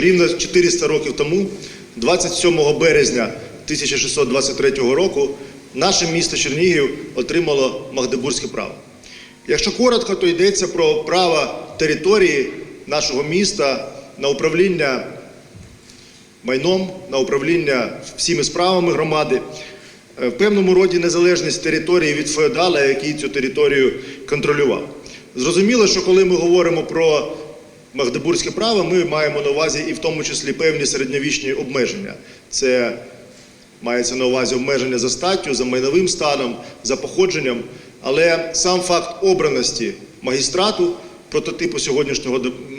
Рівно 400 років тому, 27 березня 1623 року, наше місто Чернігів отримало Магдебурзьке право. Якщо коротко, то йдеться про право території нашого міста на управління майном, на управління всіми справами громади, Е, в певному роді незалежність території від феодала, який цю територію контролював. Зрозуміло, що коли ми говоримо про Магдебурзьке право, ми маємо на увазі і в тому числі певні середньовічні обмеження. Це мається на увазі обмеження за статтю, за майновим станом, за походженням. Але сам факт обраності магістрату, прототипу сьогоднішнього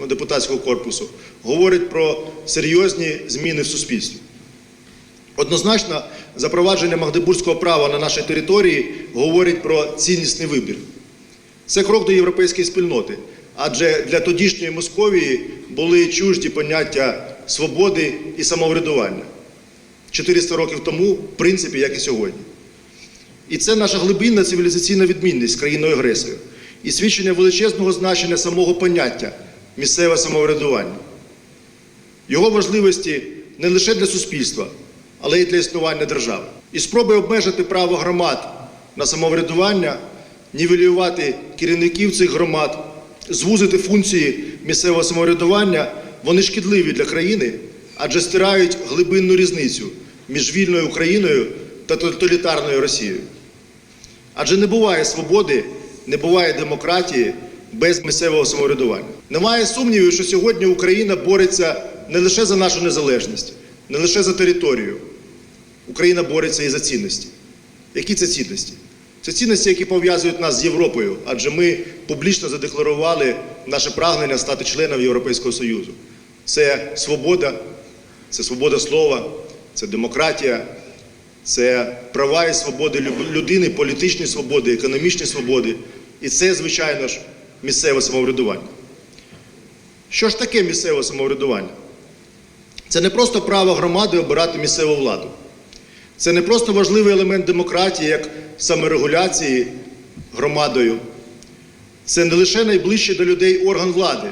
депутатського корпусу, говорить про серйозні зміни в суспільстві. Однозначно, запровадження Магдебурзького права на нашій території говорить про ціннісний вибір. Це крок до європейської спільноти, адже для тодішньої Московії були чужді поняття свободи і самоврядування 400 років тому, в принципі, як і сьогодні. І це наша глибинна цивілізаційна відмінність з країною агресором і свідчення величезного значення самого поняття місцеве самоврядування, його важливості не лише для суспільства, але й для існування держави. І спроби обмежити право громад на самоврядування, нівелювати керівників цих громад, звузити функції місцевого самоврядування, вони шкідливі для країни, адже стирають глибинну різницю між вільною Україною та тоталітарною Росією. Адже не буває свободи, не буває демократії без місцевого самоврядування. Немає сумнівів, що сьогодні Україна бореться не лише за нашу незалежність, не лише за територію. Україна бореться і за цінності. Які це цінності? Це цінності, які пов'язують нас з Європою, адже ми публічно задекларували наше прагнення стати членом Європейського Союзу. Це свобода, це свобода слова, це демократія, це права і свободи людини, політичні свободи, економічні свободи. І це, звичайно ж, місцеве самоврядування. Що ж таке місцеве самоврядування? Це не просто право громади обирати місцеву владу. Це не просто важливий елемент демократії, як саморегуляції громадою. Це не лише найближчий до людей орган влади,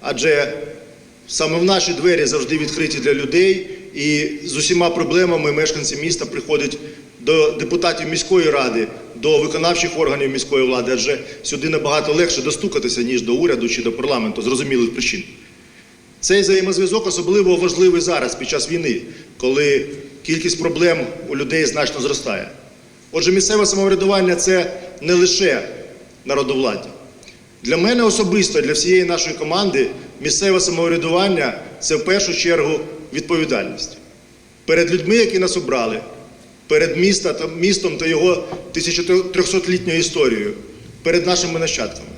адже саме в наші двері завжди відкриті для людей, і з усіма проблемами мешканці міста приходять до депутатів міської ради, до виконавчих органів міської влади, адже сюди набагато легше достукатися, ніж до уряду чи до парламенту, зрозумілих причин. Цей взаємозв'язок особливо важливий зараз під час війни, коли кількість проблем у людей значно зростає. Отже, місцеве самоврядування це не лише народовладдя. Для мене особисто, для всієї нашої команди, місцеве самоврядування це в першу чергу відповідальність перед людьми, які нас обрали, перед містом та його 1300-літньою історією, перед нашими нащадками.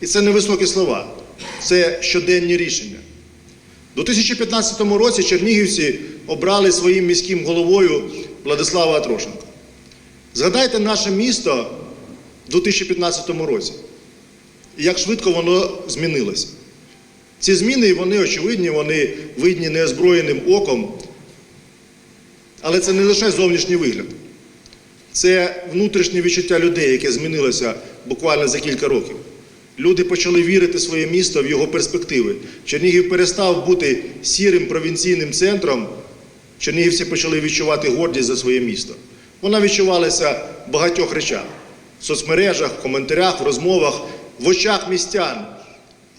І це не високі слова, це щоденні рішення. У 2015 році чернігівці обрали своїм міським головою Владислава Атрошенка. Згадайте наше місто в 2015 році. І як швидко воно змінилося. Ці зміни вони очевидні, вони видні неозброєним оком. Але це не лише зовнішній вигляд, це внутрішнє відчуття людей, яке змінилося буквально за кілька років. Люди почали вірити в своє місто в його перспективи. Чернігів перестав бути сірим провінційним центром. Чернігівці почали відчувати гордість за своє місто. Вона відчувалася в багатьох речах: в соцмережах, в коментарях, в розмовах, в очах містян,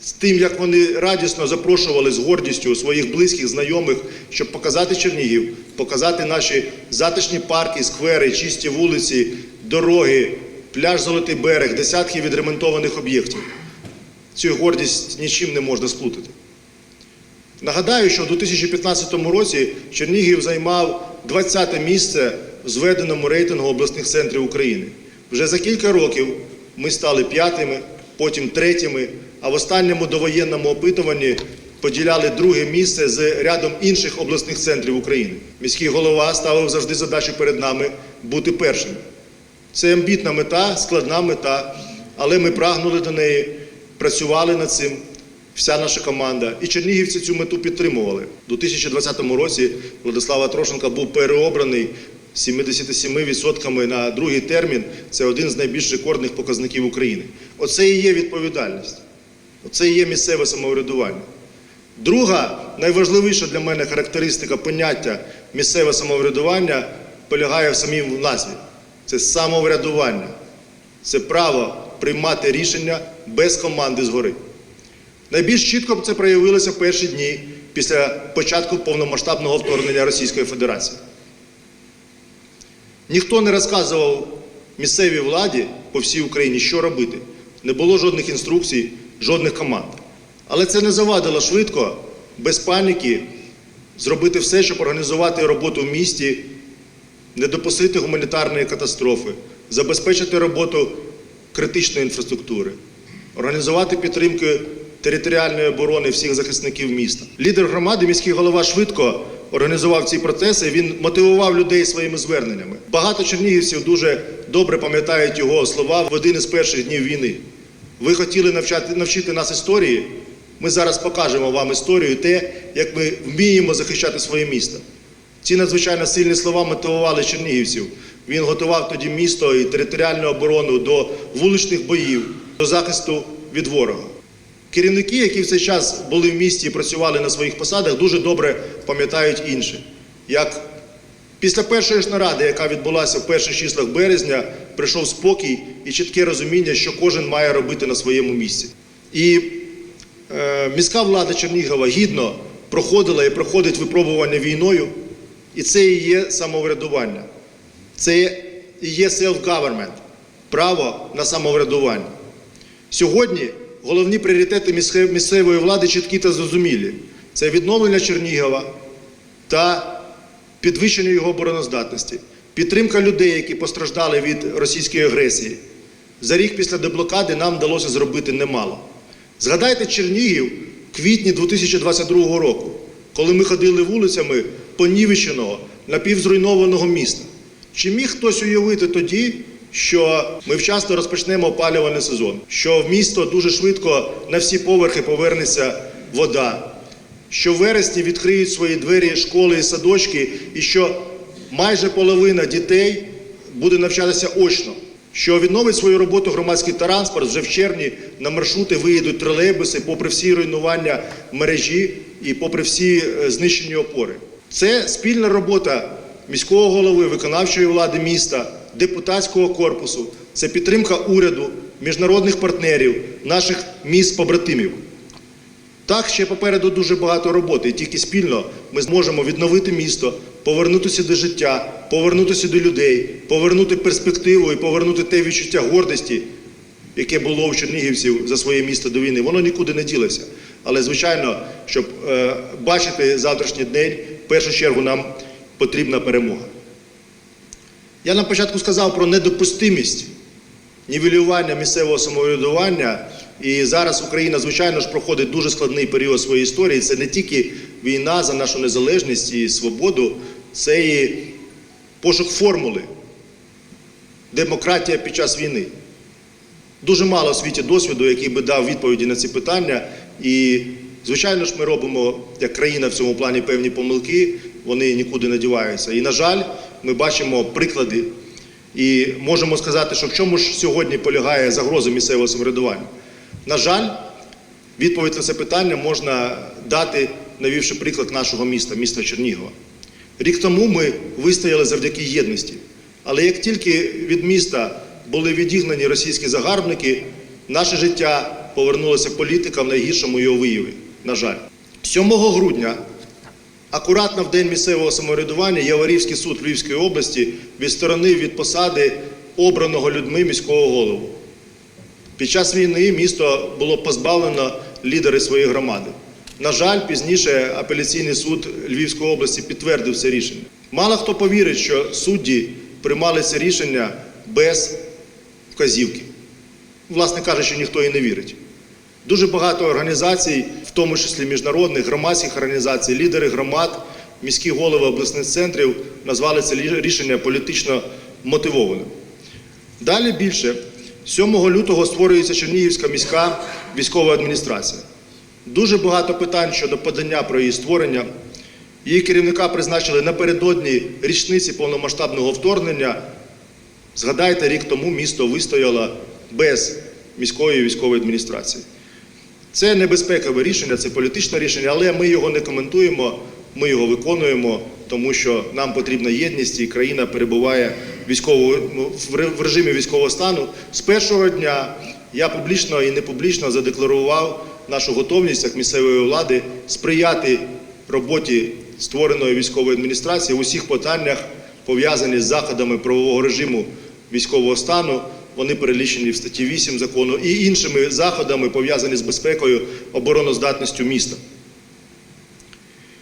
з тим, як вони радісно запрошували з гордістю своїх близьких, знайомих, щоб показати Чернігів, показати наші затишні парки, сквери, чисті вулиці, дороги, пляж Золотий берег, десятки відремонтованих об'єктів. Цю гордість нічим не можна сплутати. Нагадаю, що у 2015 році Чернігів займав 20-те місце зведеному рейтингу обласних центрів України. Вже за кілька років ми стали п'ятими, потім третіми, а в останньому довоєнному опитуванні поділяли друге місце з рядом інших обласних центрів України. Міський голова ставив завжди задачу перед нами бути першим. Це амбітна мета, складна мета, але ми прагнули до неї, працювали над цим, вся наша команда. І чернігівці цю мету підтримували. У 2020 році Владислава Трошенка був переобраний 77% на другий термін. Це один з найбільш рекордних показників України. Оце і є відповідальність. Оце і є місцеве самоврядування. Друга найважливіша для мене характеристика поняття місцеве самоврядування полягає в самій назві. Це самоврядування. Це право приймати рішення без команди згори. Найбільш чітко це проявилося в перші дні після початку повномасштабного вторгнення Російської Федерації. Ніхто не розказував місцевій владі по всій Україні, що робити. Не було жодних інструкцій, жодних команд. Але це не завадило швидко, без паніки, зробити все, щоб організувати роботу в місті, не допустити гуманітарної катастрофи, забезпечити роботу критичної інфраструктури, організувати підтримку територіальної оборони всіх захисників міста. Лідер громади, міський голова швидко організував ці процеси. Він мотивував людей своїми зверненнями. Багато чернігівців дуже добре пам'ятають його слова в один із перших днів війни. Ви хотіли навчати, навчити нас історії. Ми зараз покажемо вам історію, те, як ми вміємо захищати своє місто. Ці надзвичайно сильні слова мотивували чернігівців. Він готував тоді місто і територіальну оборону до вуличних боїв, до захисту від ворога. Керівники, які в цей час були в місті і працювали на своїх посадах, дуже добре пам'ятають інше. Як після першої ж наради, яка відбулася в перших числах березня, прийшов спокій і чітке розуміння, що кожен має робити на своєму місці. І е, міська влада Чернігова гідно проходила і проходить випробування війною, і це і є самоврядування. Це і є self-government, право на самоврядування. Сьогодні головні пріоритети місцевої влади чіткі та зрозумілі. Це відновлення Чернігова та підвищення його обороноздатності, підтримка людей, які постраждали від російської агресії. За рік після деблокади нам вдалося зробити немало. Згадайте Чернігів в квітні 2022 року, коли ми ходили вулицями понівеченого, напівзруйнованого міста. Чи міг хтось уявити тоді, що ми вчасно розпочнемо опалювальний сезон, що в місто дуже швидко на всі поверхи повернеться вода, що в вересні відкриють свої двері школи і садочки, і що майже половина дітей буде навчатися очно, що відновить свою роботу громадський транспорт вже в червні на маршрути виїдуть тролейбуси, попри всі руйнування мережі і попри всі е, знищені опори. Це спільна робота міського голови, виконавчої влади міста, депутатського корпусу, це підтримка уряду, міжнародних партнерів, наших міст побратимів. Так, ще попереду дуже багато роботи, і тільки спільно ми зможемо відновити місто, повернутися до життя, повернутися до людей, повернути перспективу і повернути те відчуття гордості, яке було у чернігівців за своє місто до війни. Воно нікуди не ділося. Але, звичайно, щоб е, бачити завтрашній день, в першу чергу нам потрібна перемога. Я на початку сказав про недопустимість нівелювання місцевого самоврядування. І зараз Україна, звичайно ж, проходить дуже складний період своєї історії. Це не тільки війна за нашу незалежність і свободу, це і пошук формули, демократія під час війни. Дуже мало в світі досвіду, який би дав відповіді на ці питання. І, звичайно ж, ми робимо як країна в цьому плані певні помилки, вони нікуди не діваються. І, на жаль, ми бачимо приклади. І можемо сказати, що в чому ж сьогодні полягає загроза місцевого самоврядування. На жаль, відповідь на це питання можна дати, навівши приклад нашого міста, міста Чернігова. Рік тому ми вистояли завдяки єдності. Але як тільки від міста були відігнані російські загарбники, наше життя повернулося політика в найгіршому його вияві. На жаль, 7 грудня, акуратно в день місцевого самоврядування, Яворівський суд Львівської області відсторонив від посади обраного людьми міського голову. Під час війни місто було позбавлено лідери своєї громади. На жаль, пізніше апеляційний суд Львівської області підтвердив це рішення. Мало хто повірить, що судді приймали це рішення без вказівки. Власне кажучи, ніхто і не вірить. Дуже багато організацій, в тому числі міжнародних, громадських організацій, лідери громад, міські голови обласних центрів назвали це рішення політично мотивованим. Далі більше 7 лютого створюється Чернігівська міська військова адміністрація. Дуже багато питань щодо подання про її створення. Її керівника призначили напередодні річниці повномасштабного вторгнення. Згадайте, рік тому місто вистояло без міської військової адміністрації. Це небезпекове рішення, це політичне рішення, але ми його не коментуємо, ми його виконуємо, тому що нам потрібна єдність, і країна перебуває військово, ну, в режимі військового стану. З першого дня я публічно і не публічно задекларував нашу готовність як місцевої влади сприяти роботі створеної військової адміністрації в усіх питаннях, пов'язані з заходами правового режиму військового стану. Вони перелічені в статті 8 закону і іншими заходами, пов'язані з безпекою, обороноздатністю міста.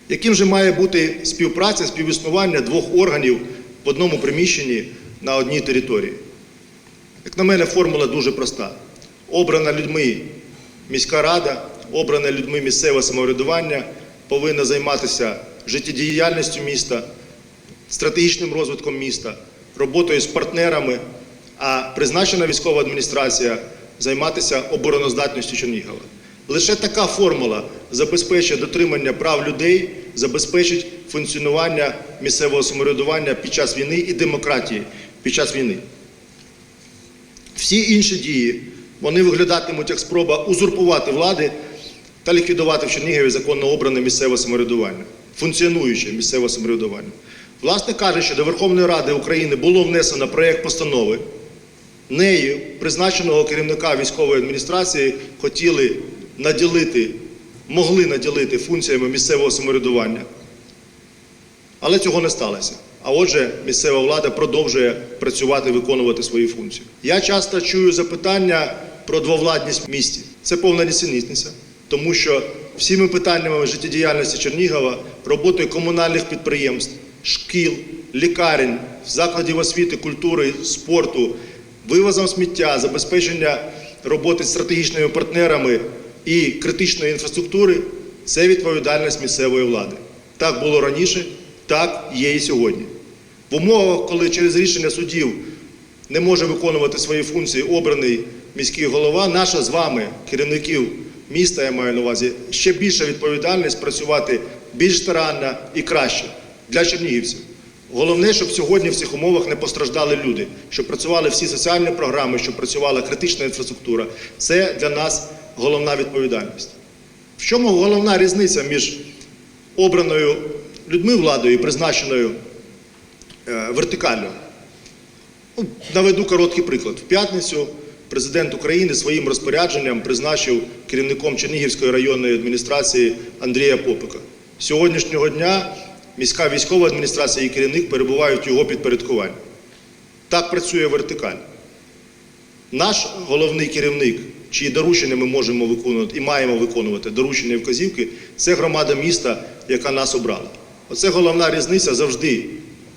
Яким же має бути співпраця, співіснування двох органів в одному приміщенні на одній території? Як на мене, формула дуже проста. Обрана людьми міська рада, обране людьми місцеве самоврядування повинна займатися життєдіяльністю міста, стратегічним розвитком міста, роботою з партнерами, а призначена військова адміністрація займатися обороноздатністю Чернігова. Лише така формула забезпечить дотримання прав людей, забезпечить функціонування місцевого самоврядування під час війни і демократії під час війни. Всі інші дії вони виглядатимуть як спроба узурпувати влади та ліквідувати в Чернігові законно обране місцеве самоврядування, функціонуюче місцеве самоврядування. Власне кажучи, до Верховної Ради України було внесено проєкт постанови. Нею призначеного керівника військової адміністрації хотіли наділити, могли наділити функціями місцевого самоврядування. Але цього не сталося. А отже, місцева влада продовжує працювати, виконувати свої функції. Я часто чую запитання про двовладність місті. Це повна нісенітниця, тому що всіми питаннями життєдіяльності Чернігова, роботою комунальних підприємств, шкіл, лікарень, закладів освіти, культури, спорту, вивозом сміття, забезпечення роботи з стратегічними партнерами і критичної інфраструктури це відповідальність місцевої влади. Так було раніше, так є і сьогодні. В умовах, коли через рішення судів не може виконувати свої функції обраний міський голова, наша з вами, керівників міста, я маю на увазі, ще більша відповідальність працювати більш старанно і краще для чернігівців. Головне, щоб сьогодні в цих умовах не постраждали люди, щоб працювали всі соціальні програми, щоб працювала критична інфраструктура. Це для нас головна відповідальність. В чому головна різниця між обраною людьми владою і призначеною е, вертикально? Ну, наведу короткий приклад. В п'ятницю президент України своїм розпорядженням призначив керівником Чернігівської районної адміністрації Андрія Попика. З Сьогоднішнього дня міська військова адміністрація і керівник перебувають його підпорядкуванні. Так працює вертикаль. Наш головний керівник, чиї доручення ми можемо виконувати і маємо виконувати доручення і вказівки, це громада міста, яка нас обрала. Оце головна різниця завжди.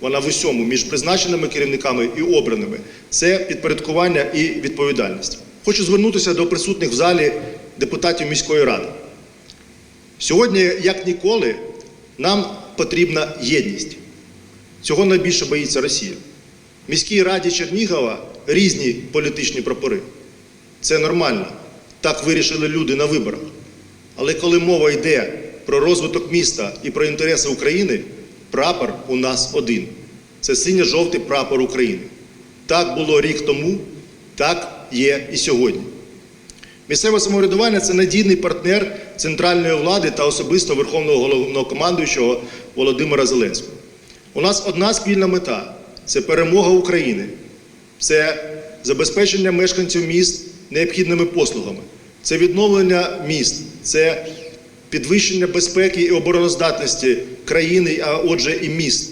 Вона в усьому між призначеними керівниками і обраними. Це підпорядкування і відповідальність. Хочу звернутися до присутніх в залі депутатів міської ради. Сьогодні, як ніколи, нам потрібна єдність. Цього найбільше боїться Росія. В міській раді Чернігова різні політичні прапори. Це нормально. Так вирішили люди на виборах. Але коли мова йде про розвиток міста і про інтереси України, прапор у нас один. Це синьо-жовтий прапор України. Так було рік тому, так є і сьогодні. Місцеве самоврядування це надійний партнер центральної влади та особисто Верховного головнокомандуючого Володимира Зеленського. У нас одна спільна мета це перемога України, це забезпечення мешканців міст необхідними послугами, це відновлення міст, це підвищення безпеки і обороноздатності країни, а отже, і міст.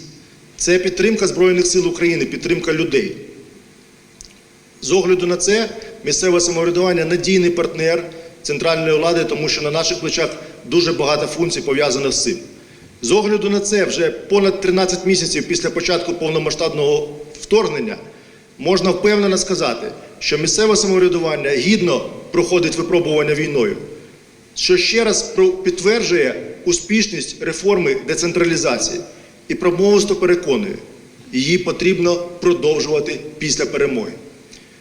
Це підтримка Збройних сил України, підтримка людей. З огляду на це, місцеве самоврядування надійний партнер центральної влади, тому що на наших плечах дуже багато функцій пов'язаних з цим. З огляду на це, вже понад 13 місяців після початку повномасштабного вторгнення можна впевнено сказати, що місцеве самоврядування гідно проходить випробування війною, що ще раз підтверджує успішність реформи децентралізації і промовисто переконує, її потрібно продовжувати після перемоги.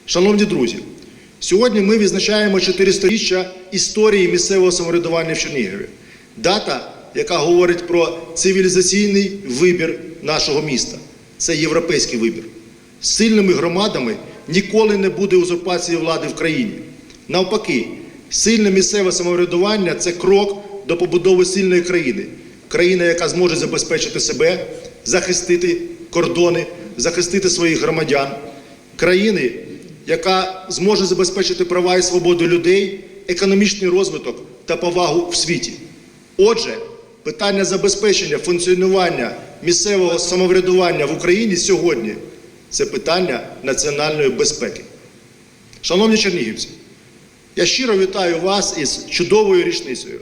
Шановні друзі, сьогодні ми відзначаємо 400-річчя історії місцевого самоврядування в Чернігові. Дата, яка говорить про цивілізаційний вибір нашого міста. Це європейський вибір. З сильними громадами ніколи не буде узурпації влади в країні. Навпаки, Сильне місцеве самоврядування це крок до побудови сильної країни. Країна, яка зможе забезпечити себе, захистити кордони, захистити своїх громадян, країни, яка зможе забезпечити права і свободу людей, економічний розвиток та повагу в світі. Отже, питання забезпечення функціонування місцевого самоврядування в Україні сьогодні це питання національної безпеки. Шановні чернігівці, я щиро вітаю вас із чудовою річницею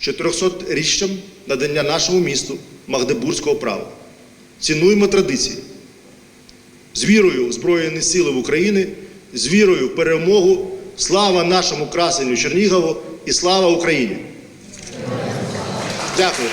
400-річчям надання нашому місту Магдебурзького права. Цінуємо традиції. З вірою в Збройні Сили в Україні, з вірою в перемогу. Слава нашому красенню Чернігову і слава Україні! Дякую.